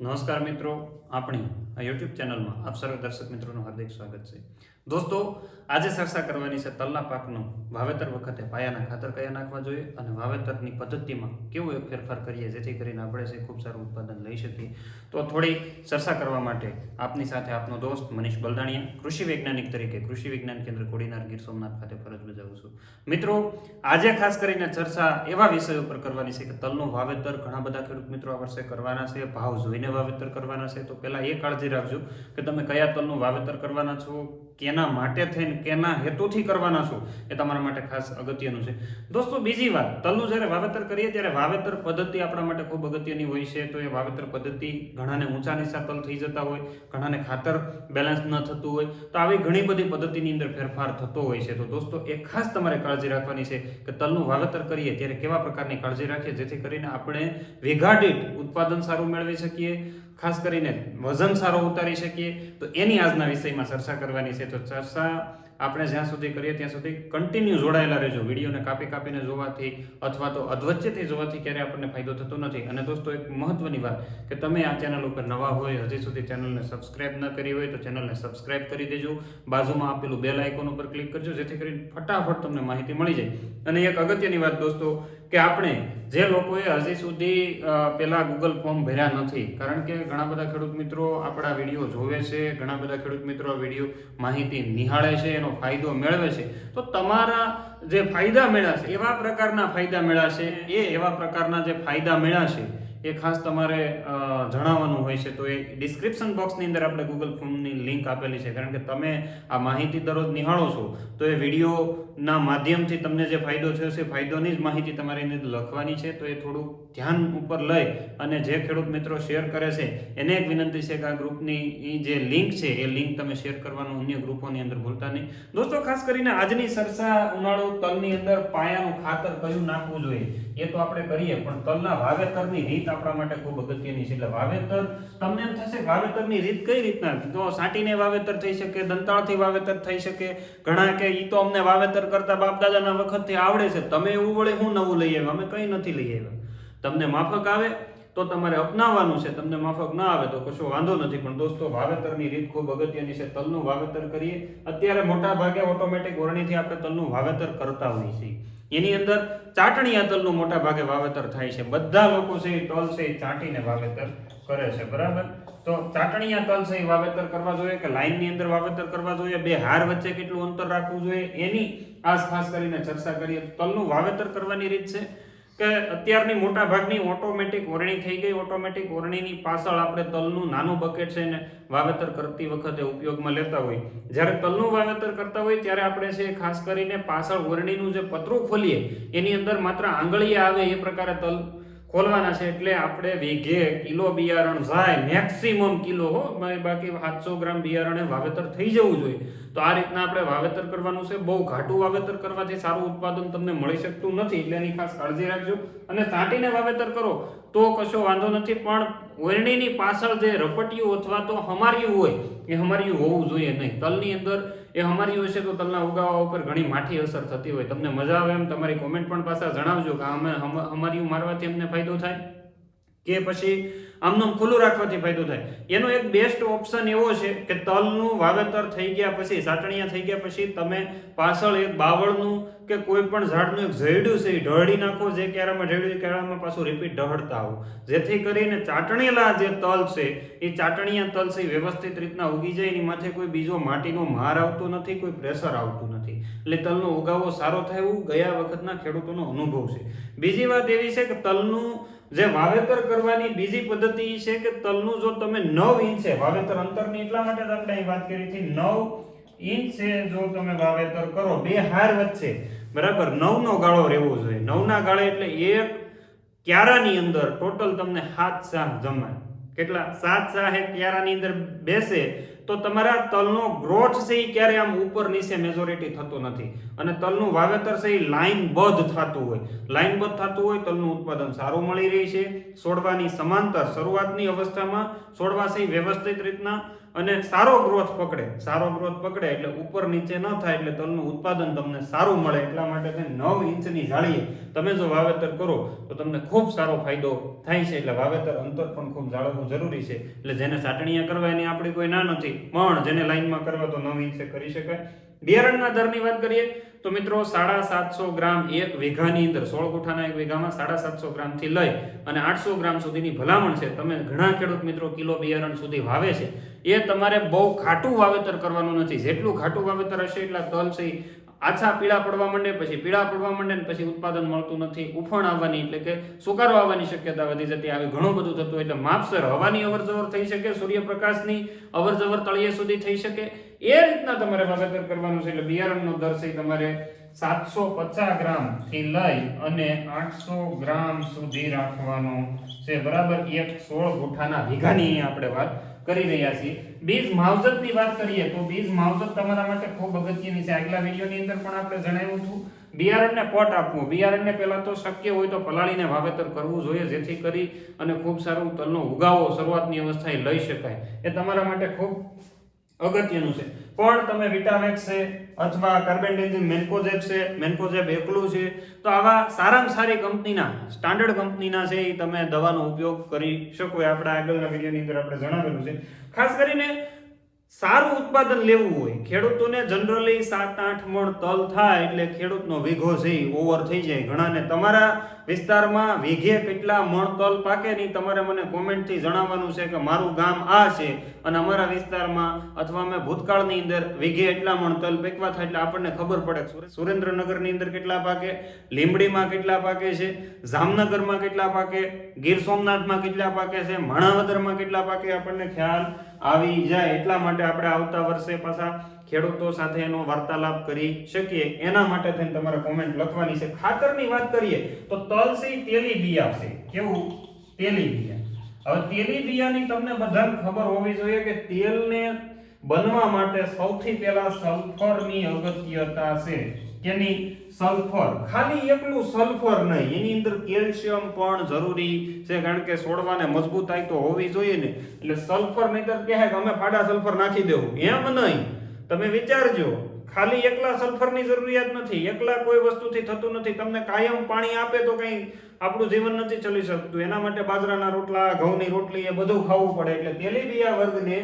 નમસ્કાર મિત્રો આપણી આ યુટ્યુબ ચેનલમાં આપ સર્વ દર્શક મિત્રોનું હાર્દિક સ્વાગત છે. દોસ્તો, આજે ચર્ચા કરવાની છે તલના પાકનું વાવેતર વખતે પાયાના ખાતર કયા નાખવા જોઈએ અને વાવેતરની પદ્ધતિમાં કેવો એક ફેરફાર કરીએ જેથી કરીને આપણે છે ખૂબ સારું ઉત્પાદન લઈ શકીએ. તો થોડી ચર્ચા કરવા માટે આપની સાથે આપનો દોસ્ત મનીષ બલદાણીયા, કૃષિ વૈજ્ઞાનિક તરીકે કૃષિ વિજ્ઞાન કેન્દ્ર કોડીનાર ગીર સોમનાથ ખાતે ફરજ બજાવું છું. મિત્રો, આજે ખાસ કરીને ચર્ચા એવા વિષય ઉપર કરવાની છે કે તલનું વાવેતર ઘણા બધા ખેડૂત મિત્રો આ વર્ષે કરવાના છે, ભાવ જોઈને વાવેતર કરવાના છે. તો પહેલા એ કાળજી રાખજો કે તમે કયા તલનું વાવેતર કરવાના છો? કેના માટે થઈને કેના હેતુથી કરવાના છો એ તમારા માટે ખાસ અગત્યનું છે. દોસ્તો, બીજી વાત, તલનું જ્યારે વાવેતર કરીએ ત્યારે વાવેતર પદ્ધતિ આપણા માટે ખૂબ અગત્યની હોય છે. તો એ વાવેતર પદ્ધતિ ઘણાને ઊંચા નીચા તલ થઈ જતા હોય, ઘણાને ખાતર બેલેન્સ ન થતું હોય, તો આવી ઘણી બધી પદ્ધતિની અંદર ફેરફાર થતો હોય છે. તો દોસ્તો, એ ખાસ તમારે કાળજી રાખવાની છે કે તલનું વાવેતર કરીએ ત્યારે કેવા પ્રકારની કાળજી રાખીએ જેથી કરીને આપણે વીઘા ઉત્પાદન સારું મેળવી શકીએ, ખાસ કરીને વજન સારો ઉતારી શકીએ. તો એની આજના વિષયમાં ચર્ચા કરવાની છે. તો ચર્ચા આપણે જ્યાં સુધી કરીએ ત્યાં સુધી કન્ટિન્યુ જોડાયેલા રહેજો. વિડીયોને કાપી કાપીને જોવાથી અથવા તો અધવચ્ચેથી જોવાથી ક્યારે આપણને ફાયદો થતો નથી. અને દોસ્તો, એક મહત્વની વાત કે તમે આ ચેનલ ઉપર નવા હોય, હજી સુધી ચેનલને સબસ્ક્રાઇબ ન કરી હોય તો ચેનલને સબસ્ક્રાઇબ કરી દેજો. બાજુમાં આપેલું બેલ આઇકોન ઉપર ક્લિક કરજો, જેથી કરીને ફટાફટ તમને માહિતી મળી જાય. અને એક અગત્યની વાત દોસ્તો કે આપણે જે લોકોએ હજી સુધી પેલા ગૂગલ ફોર્મ ભર્યા નથી, કારણ કે ઘણા બધા ખેડૂત મિત્રો આપણા વીડિયો જોવે છે, ઘણા બધા ખેડૂત મિત્રો વીડિયો માહિતી નિહાળે છે, એનો ફાયદો મેળવે છે. તો તમારા જે ફાયદા મળ્યા છે, એવા પ્રકારના ફાયદા મળ્યા છે? એ એવા પ્રકારના જે ફાયદા મળ્યા છે એ ખાસ તમારે જણાવવાનું હોય છે, તો એ ડિસ્ક્રિપ્શન બોક્સની અંદર આપણે ગૂગલ ફોર્મની લિંક આપેલી છે. કારણ કે તમે આ માહિતી દરરોજ નિહાળો છો, તો એ વિડીયોના માધ્યમથી તમને જે ફાયદો થયો છે, ફાયદોની જ માહિતી તમારે એની લખવાની છે, તો એ થોડું ધ્યાન ઉપર લઈ અને જે ખેડૂત મિત્રો શેર કરે છે, એને એક વિનંતી છે કે આ ગ્રુપની જે લિંક છે, એ લિંક તમે શેર કરવાનું અન્ય ગ્રુપોની અંદર ભૂલતા નહીં. દોસ્તો, ખાસ કરીને આજની સરસા ઉનાળુ તલની અંદર પાયાનું ખાતર કયું નાખવું જોઈએ, એ તો આપણે કરીએ, પણ તલના વાવેતરની રીત આપણા માટે ખૂબ અગત્યની છે. એટલે વાવેતર, તમને એમ થશે વાવેતરની રીત કઈ રીતના? તો સાટીને વાવેતર થઈ શકે, દંતાળથી વાવેતર થઈ શકે, ઘણા કે એ તો અમને વાવેતર કરતા બાપ દાદાના વખતથી આવડે છે. તમે એવું વળે હું નવું લઈ આવ્યા? અમે કંઈ નથી લઈ આવ્યા. તમને માફક આવે તો તમારે અપનાવવાનું છે. તમને માફક ના આવે તો કશો વાંધો નથી. પણ દોસ્તો, વાવેતરની રીત ખૂબ અગત્યની છે. તલનું વાવેતર કરીએ. અત્યારે મોટા ભાગે ઓટોમેટિક ઓરણીથી આપણે તલનું વાવેતર કરતા હોઈએ છીએ. એની અંદર ચાટણીયા તલનું મોટા ભાગે વાવેતર થાય છે. બધા લોકો છે એ તલ છે એ ચાટીને વાવેતર કરે છે. બરાબર? તો ચાટણીયા તલ છે વાવેતર કરવા જોઈએ કે લાઇનની અંદર વાવેતર કરવા જોઈએ? બે હાર વચ્ચે કેટલું અંતર રાખવું જોઈએ? એની આસ ખાસ કરીને ચર્ચા કરીએ. તલનું વાવેતર કરવાની રીત છે. કે અત્યારની મોટા ભાગની ઓટોમેટિક ઓરણી થઈ ગઈ. ઓટોમેટિક ઓરણીની પાછળ આપણે તલનું નાનું બકેટ છે ને વાવેતર કરતી વખતે ઉપયોગમાં લેતા હોય. જ્યારે તલનું વાવેતર કરતા હોય ત્યારે આપણે છે ખાસ કરીને પાછળ ઓરણીનું જે પતરું ખોલીએ, એની અંદર માત્ર આંગળીએ આવે એ પ્રકારે તલ ખોલવાના છે એટલે આપણે વીઘે કિલો બિયારણ જાય મેક્સિમમ કિલો હો, બાકી સાતસો ગ્રામ બિયારણે વાવેતર થઈ જવું જોઈએ. તો આ રીતના આપણે વાવેતર કરવાનું છે. બહુ ઘાટું વાવેતર કરવાથી સારું ઉત્પાદન તમને મળી શકતું નથી. એટલે એની ખાસ કાળજી રાખજો. અને સાંટીને વાવેતર કરો, તો કશો વાંધો નથી. પણ ઓરણીની પાછળ જે રપટિયું અથવા તો હમાર્યું હોય, એ હમાર્યું હોવું જોઈએ નહીં. તલની અંદર એ અમારી હોય છે તો તલના ઉગાવા ઉપર ઘણી માઠી અસર થતી હોય. તમને મજા આવે એમ તમારી કોમેન્ટ પણ પાછા જણાવજો કે અમે હમારિયું મારવાથી અમને ફાયદો થાય? કે પછી આમનું ખુલ્લું રાખવાથી ફાયદો થાય. એનો એક બેસ્ટ ઓપ્શન એવો છે કે તલનું વાવેતર થઈ ગયા પછી, સાટણિયા થઈ ગયા પછી તમે પાછળ એક બાવળનું કે કોઈ પણ ઝાડનું એક ઝેડું છે, એ ઢળી નાખો, જે ક્યારામાં ઢળ્યું ક્યારામાં પાછું રિપીટ ઢળતા આવો. જેથી કરીને ચાટણેલા જે તલ છે, એ ચાટણીયા તલ છે વ્યવસ્થિત રીતના ઉગી જાય, એની માથે કોઈ બીજો માટીનો માર આવતો નથી, કોઈ પ્રેશર આવતું નથી. એટલે તલનો ઉગાવો સારો થાય ગયા વખતના ખેડૂતોનો અનુભવ છે. બીજી વાત એવી છે કે તલનું જે વાવેતર કરવાની બીજી પદ્ધતિ છે કે તલનું જો તમે નવ ઇંચે, વાવેતર અંતરની એટલા માટે જ આપણે વાત કરી હતી, નવ ઇંચે જો તમે વાવેતર કરો, બે હાર વચ્ચે, બરાબર, નવનો ગાળો રહેવો જોઈએ. નવના ગાળે એટલે એક ક્યારાની અંદર ટોટલ તમને સાત શાહ જમાય. કેટલા? સાત સાહે ક્યારાની અંદર બેસે તો તમારા તલનો ગ્રોથ છે એ ક્યારે આમ ઉપર નીચે મેજોરિટી થતો નથી. અને તલનું વાવેતર છે એ લાઇનબદ્ધ થતું હોય. લાઇનબદ્ધ થતું હોય તલનું ઉત્પાદન સારું મળી રહી છે. છોડવાની સમાંતર શરૂઆતની અવસ્થામાં છોડવા છે વ્યવસ્થિત રીતના અને સારો ગ્રોથ પકડે. સારો ગ્રોથ પકડે એટલે ઉપર નીચે ન થાય એટલે તલનું ઉત્પાદન તમને સારું મળે. એટલા માટે તે નવ ઇંચની જાળીએ. તમે જો વાવેતર કરો, તો તમને ખૂબ સારો ફાયદો થાય છે. એટલે વાવેતર અંતર પણ ખૂબ જાળવવું જરૂરી છે. એટલે જેને સાટણીયા કરવા એની આપણી કોઈ ના નથી. પણ જેને લાઇનમાં કરવા તો નવ ઇંચે કરી શકાય. બિયારણના દરની વાત કરીએ, તો મિત્રો સાડા સાતસો ગ્રામ એક વીઘાની અંદર, સોળ ગુઠાના એક વીઘામાં સાડા સાતસો ગ્રામથી લઈ અને આઠસો ગ્રામ સુધીની ભલામણ છે. તમે ઘણા ખેડૂત મિત્રો કિલો બિયારણ સુધી વાવે છે. એ તમારે બહુ ખાટું વાવેતર કરવાનું નથી. જેટલું ખાટું વાવેતર હશે એટલા તલ છે આછા પીળા પડવા માંડે, પછી પીળા પડવા માંડે ને પછી ઉત્પાદન મળતું નથી. ઉફણ આવવાની એટલે કે સુકારો આવવાની શક્યતા વધી જતી. આવી ઘણું બધું થતું એટલે માપસર હવાની અવરજવર થઈ શકે, સૂર્યપ્રકાશની અવરજવર તળિયે સુધી થઈ શકે. એ રીતના તમારે વાવેતર કરવાનું છે એટલે બિયારણનો દર છે તમારે સાતસો પચાસ ગ્રામથી લઈ અને આઠસો ગ્રામ સુધી રાખવાનો છે. બરાબર એક સોળ ગુઠાના વીઘાની આપણે વાત કરી રહ્યા છીએ. બીજ માવજતની વાત કરીએ તો બીજ માવજત તમારા માટે ખૂબ અગત્યની છે. આગલા વિડીયોની અંદર પણ આપણે જણાવ્યું હતું. બિયારણને પોટ આપવું. બિયારણને પહેલાં તો શક્ય હોય તો પલાળીને વાવેતર કરવું જોઈએ, જેથી કરી અને ખૂબ સારું તલનો ઉગાવો શરૂઆતની અવસ્થાએ લઈ શકાય. એ તમારા માટે ખૂબ અગત્યનું છે. પણ તમે વિટામેક્સ છે, અથવા કાર્બેન્ડેન્ઝિન મેન્કોઝેબ છે મેન્કોઝેબ એકલું છે, તો આવા સારામાં સારી કંપનીના સ્ટાન્ડર્ડ કંપનીના છે, એ તમે દવાનો ઉપયોગ કરી શકો. એ આપણા આગળના વિડીયોની અંદર આપણે જણાવેલું છે. ખાસ કરીને સારું ઉત્પાદન લેવું હોય, ખેડૂતોને જનરલી સાત આઠ મણ તલ થાય એટલે ખેડૂતનો વીઘો છે ઓવર થઈ જાય. ઘણાને તમારા વિસ્તારમાં વીઘે કેટલા મણ તલ પાકે નહીં તમારે મને કોમેન્ટથી જણાવવાનું છે કે મારું ગામ આ છે અને અમારા વિસ્તારમાં અથવા અમે ભૂતકાળની અંદર વીઘે એટલા મણ તલ પેકવા થાય એટલે આપણને ખબર પડે સુરેન્દ્રનગરની અંદર કેટલા પાકે, લીંબડીમાં કેટલા પાકે છે, જામનગરમાં કેટલા પાકે, ગીર સોમનાથમાં કેટલા પાકે છે, માણાવદરમાં કેટલા પાકે આપણને ખ્યાલ આવી જાય એટલા માટે આપણે આવતા વર્ષે પાછા ખેડૂતો સાથે એનો વાર્તાલાપ કરી શકીએ. એના માટે થઈને તમારે કોમેન્ટ લખવાની છે. ખાતરની વાત કરીએ તો તલસી તેલી બિયા છે. કેવું? તેલી બિયા. હવે તેલી બિયાની તમને બધાને ખબર હોવી જોઈએ કે તેલને બનવા માટે સૌથી પહેલા સલ્ફરની અગત્યતા છે. કેની? સલ્ફર. ખાલી એકલું સલ્ફર નહીં, એની અંદર કેલ્શિયમ પણ જરૂરી છે, કારણ કે છોડવાને મજબૂતાઈ તો હોવી જોઈએ ને. એટલે સલ્ફર નહીતર કહે કે અમે ફાડા સલ્ફર નાખી દેવું. એમ નહીં. તમે વિચારજો, ખાલી એકલા સલ્ફરની જરૂરિયાત નથી. એકલા કોઈ વસ્તુથી થતું નથી. તમને કાયમ પાણી આપે તો કંઈ આપણું જીવન નથી ચલી શકતું. એના માટે બાજરાના રોટલા, ઘઉંની રોટલી એ બધું ખાવું પડે. એટલે તેલીબિયા વર્ગને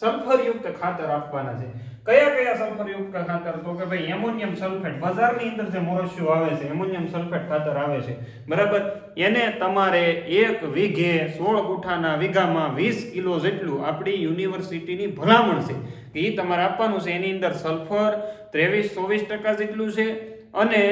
સલ્ફરયુક્ત ખાતર આપવાના છે. કયા કયા સલ્ફરયુક્ત ખાતર? તો કે ભાઈ એમોનિયમ સલ્ફેટ. બજારની અંદર જે મોરસ્યું આવે છે, એમોનિયમ સલ્ફેટ ખાતર આવે છે. બરાબર? એને તમારે એક વીઘે સોળ ગુઠાના વીઘામાં વીસ કિલો જેટલું આપણી યુનિવર્સિટીની ભલામણ છે. એ તમારે આપવાનું છે. એની અંદર સલ્ફર ત્રેવીસ ચોવીસ ટકા જેટલું છે અને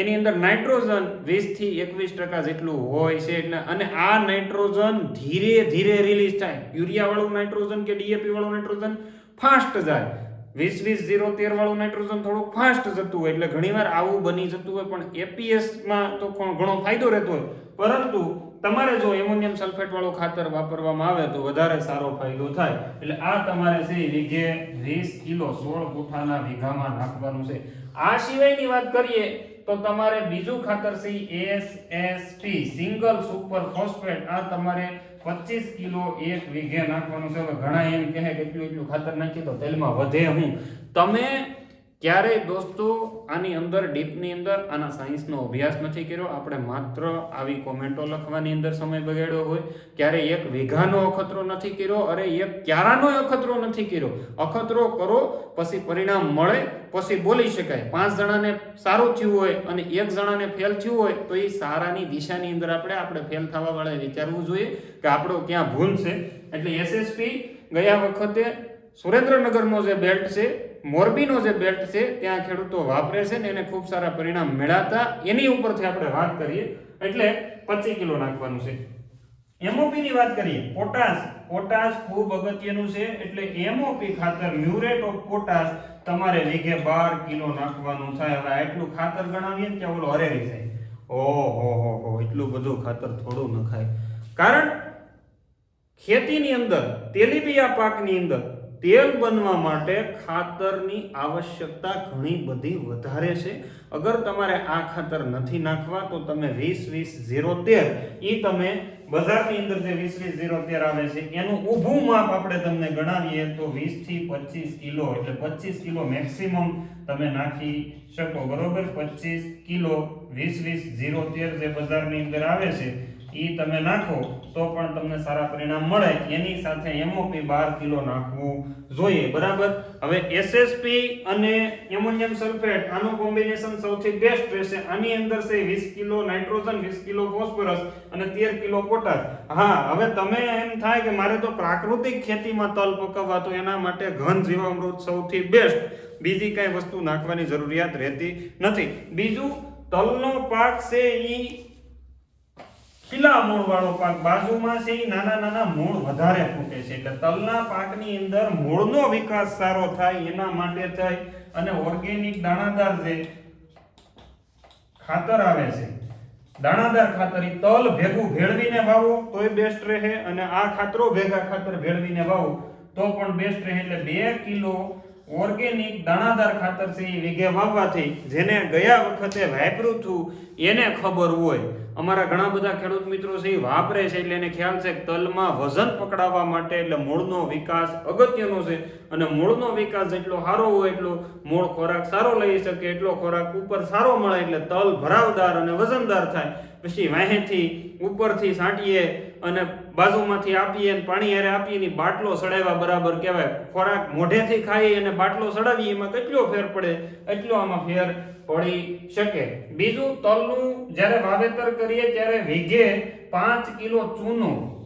એની અંદર નાઇટ્રોજન વીસથી એકવીસ ટકા જેટલું હોય છે. એટલે અને આ નાઇટ્રોજન ધીરે ધીરે રિલીઝ થાય. યુરિયાવાળું નાઇટ્રોજન કે ડીએપી વાળું નાઇટ્રોજન ફાસ્ટ જાય. વીસ વીસ, ઝીરો, તેર વાળું નાઇટ્રોજન થોડુંક ફાસ્ટ જતું હોય, એટલે ઘણીવાર આવું બની જતું હોય, પણ એપીએસમાં તો ઘણો ફાયદો રહેતો હોય. પરંતુ તમારે જો એમોનિયમ સલ્ફેટ વાળું ખાતર વાપરવામાં આવે તો વધારે સારો ફાયદો થાય. એટલે આ તમારે છે વીઘે વીસ કિલો સોળ ગુઠાના વીઘામાં નાખવાનું છે. આ સિવાયની વાત કરીએ તો તમારે બીજું ખાતર છે એસએસપી સિંગલ સુપર ફોસ્ફેટ. આ તમારે 25 કિલો એક વીઘે નાખવાનું છે. હવે ઘણા એમ કહે કે એટલું એટલું ખાતર નાખી તો તેલમાં વધે હું. તમે ક્યારેય દોસ્તો, આની અંદર ડીપની અંદર, આના સાયન્સનો અભ્યાસ નથી કર્યો. આપણે માત્ર આવી કોમેન્ટો લખવાની અંદર સમય બગાડ્યો હોય. ક્યારે એક વીઘાનો અખતરો નથી કર્યો અરે એક ક્યારાનો અખતરો નથી કર્યો. અખતરો કરો, પછી પરિણામ મળે, પછી બોલી શકાય. પાંચ જણાને સારું થયું હોય અને એક જણાને ફેલ થયું હોય, તો એ સારાની દિશાની અંદર આપણે આપણે ફેલ થવા વાળા વિચારવું જોઈએ કે આપણો ક્યાં ભૂલ છે. એટલે એસએસપી ગયા વખતે સુરેન્દ્રનગરનો જે બેલ્ટ છે મોરબીનો જે બેલ્ટ છે, ત્યાં ખેડૂતો વાપરે છે ને એને ખૂબ સારા પરિણામ મેળવતા એની ઉપરથી આપણે વાત કરીએ, એટલે પચીસ કિલો નાખવાનું છે. એમઓપી ની વાત કરીએ, પોટાશ. પોટાશ ખૂબ અગત્યનું છે, એટલે એમઓપી ખાતર, મ્યુરેટ ઓફ પોટાશ, તમારે વીઘે બાર કિલો નાખવાનું થાય. હવે આટલું ખાતર ગણાવીએ ને ત્યાં ઓલો હરેરી થાય. ઓહો, હો હો, એટલું બધું ખાતર થોડું નખાય. કારણ ખેતીની અંદર, તેલીબિયા પાકની અંદર તેલ બનવા માટે ખાતરની આવશ્યકતા ઘણી બધી વધારે છે. અગર તમારે આ ખાતર નથી નાખવા, તો તમે વીસ વીસ ઝીરો તેર એ તમે બજારની અંદર જે વીસ વીસ ઝીરો તેર આવે છે, એનું ઊભું માપ આપણે તમને ગણાવીએ, તો વીસથી પચીસ કિલો એટલે પચીસ કિલો મેક્સિમમ તમે નાખી શકો, બરોબર? પચીસ કિલો વીસ વીસ ઝીરો તેર જે બજારની અંદર આવે છે એ તમે નાખો, તો પણ તમને સારા પરિણામ મળે. એની સાથે એમઓપી બાર કિલો નાખવું જોઈએ, બરાબર? હવે એસએસપી અને એમોનિયમ સલ્ફેટ, આનું કોમ્બિનેશન સૌથી બેસ્ટ રહેશે. આની અંદર છે 20 કિલો નાઇટ્રોજન 20 કિલો ફોસ્ફરસ અને 13 કિલો પોટાશ. હા, હવે તમે એમ થાય કે મારે તો પ્રાકૃતિક ખેતીમાં તલ પકવવા, તો એના માટે ઘન જીવામૃત સૌથી બેસ્ટ. બીજી કઈ વસ્તુ નાખવાની જરૂરિયાત રહેતી નથી. બીજું, તલનો પાક છે ઈ ખીલા મૂળ વાળો પાક બાજુમાં છે એ નાના નાના મૂળ વધારે ફૂટે છે. એટલે તલના પાકની અંદર મૂળનો વિકાસ સારો થાય, એના માટે થાય, અને ઓર્ગેનિક દાણાદાર જે ખાતર આવે છે, દાણાદાર ખાતર એ તલ ભેગું ભેળવીને વાવો, તોય બેસ્ટ રહે, અને આ ખાતરો ભેગા ખાતર ભેળવીને વાવો, તો પણ બેસ્ટ રહે. એટલે બે કિલો ઓર્ગેનિક દાણાદાર ખાતર છે એ વીઘે વાવવાથી જેને ગયા વખતે વાપર્યું હતું એને ખબર હોય. અમારા ઘણા બધા ખેડૂત મિત્રો છે એ વાપરે છે એટલે એને ખ્યાલ છે કે તલમાં વજન પકડાવવા માટે એટલે મૂળનો વિકાસ અગત્યનો છે. અને મૂળનો વિકાસ જેટલો સારો હોય એટલો મૂળ ખોરાક સારો લઈ શકે, એટલો ખોરાક ઉપર સારો મળે એટલે તલ ભરાવદાર અને વજનદાર થાય. પછી વાહેથી ઉપરથી છાંટીએ અને બાજુમાંથી આપીએ પાણી હારે આપીએ ને બાટલો સડાવ્યા બરાબર કહેવાય. ખોરાક મોઢેથી ખાઈએ અને બાટલો સડાવીએ, એમાં કેટલો ફેર પડે? એટલો આમાં ફેર પડી શકે. બીજું, તલનું જ્યારે વાવેતર કરીએ ત્યારે વીઘે પાંચ કિલો ચૂનો.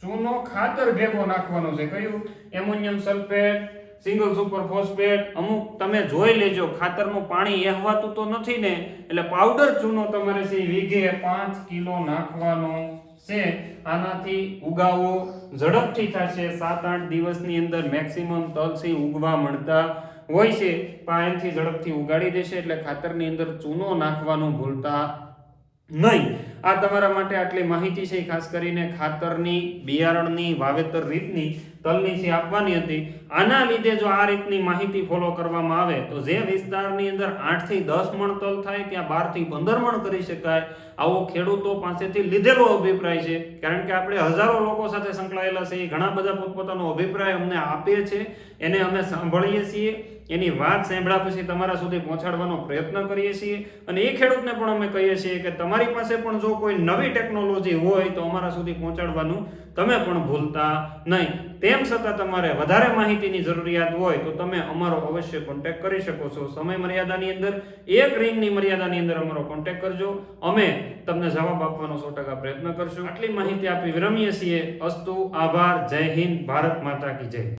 ચૂનો ખાતર ભેગો નાખવાનો છે. કયું? Ammonium sulphate, single super phosphate. અમુક તમે જોઈ લેજો, ખાતરનું પાણી એહવાતું તો નથી ને. એટલે પાવડર ચૂનો તમારે છે વીઘે પાંચ કિલો નાખવાનો. છે. આનાથી ઉગાવો ઝડપથી થશે. સાત આઠ દિવસની અંદર મેક્સિમમ તલસી ઉગવા મળતા હોય છે. પાયનથી ઝડપથી ઉગાડી દેશે એટલે ખાતરની અંદર ચૂનો નાખવાનું ભૂલતા નહીં. આ તમારા માટે આટલી માહિતી છે. ખાસ કરીને ખાતરની, બિયારણની, વાવેતર રીતની તલની છે આપવાની હતી. આના લીધે જો આ રીતની માહિતી ફોલો કરવામાં આવે, તો જે વિસ્તારની અંદર 8 થી દસ મણ તલ થાય, ત્યાં બારથી પંદર મણ કરી શકાય. આવો ખેડૂતો પાસેથી લીધેલો અભિપ્રાય છે. કારણ કે આપણે હજારો લોકો સાથે સંકળાયેલા છે. ઘણા બધા પોતપોતાનો અભિપ્રાય અમને આપે છે. એને અમે સાંભળીએ છીએ. એની વાત સાંભળ્યા પછી તમારા સુધી પહોંચાડવાનો પ્રયત્ન કરીએ છીએ. અને એ ખેડૂતને પણ અમે કહીએ છીએ કે તમારી પાસે પણ જો કોઈ નવી ટેકનોલોજી હોય તો અમારા સુધી પહોંચાડવાનું તમે પણ ભૂલતા નહીં. તેમ છતાં તમારે વધારે માહિતીની જરૂરિયાત હોય તો તમે અમારો અવશ્ય કોન્ટેક્ટ કરી શકો છો. સમય મર્યાદાની અંદર, એક રિંગની મર્યાદાની અંદર અમારો કોન્ટેક્ટ કરજો. અમે તમને જવાબ આપવાનો સો ટકા પ્રયત્ન કરશું. આટલી માહિતી આપી વિરમીએ છીએ. અસ્તુ, આભાર. જય હિન્દ. ભારત માતા કી જય.